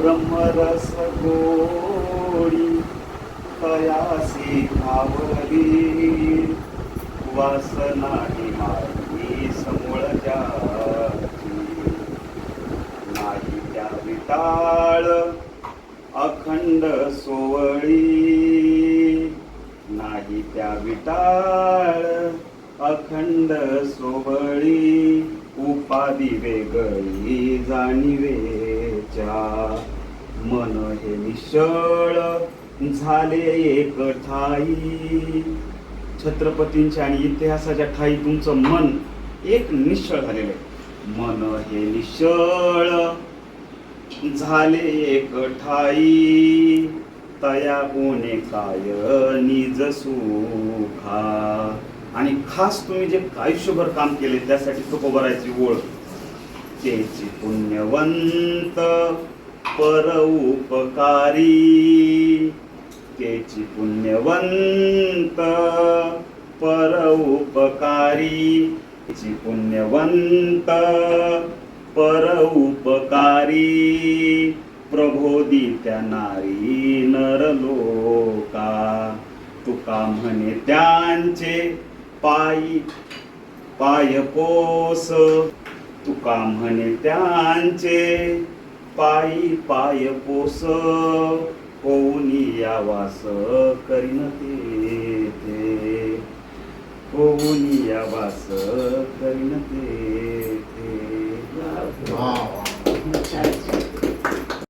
ब्रह्मरस गोडी तयासी खावली वासना ही समूळ नाही त्या विटाळ अखंड सोवळी नाही त्या विटाळ अखंड सोवळी उपाधी वेगळी जाणीवे. मन हे निश्चळ झाले एक ठाई. छत्रपतींच्या आणि इतिहासाच्या ठाई तुमचं मन एक निश्चळ झालेलं आहे. मन हे निश्चळ झाले एक ठाई. तया कोणे काय निज सुखा. आणि खास तुम्ही जे आयुष्यभर काम केले त्यासाठी तुकोबरायची ओळ. त्याची पुण्यवंत पर उपकारी तेची पुण्यवंत पर उपकारी तेची पुण्यवंत पर उपकारी प्रबोधी त्या नारी नरलोका. तुका म्हणे त्यांचे पायी पायपोस. तुका म्हणे त्यांचे पायी पाय पोस पोहणी या वास करीन ते होऊनी या वास करीन ते ते.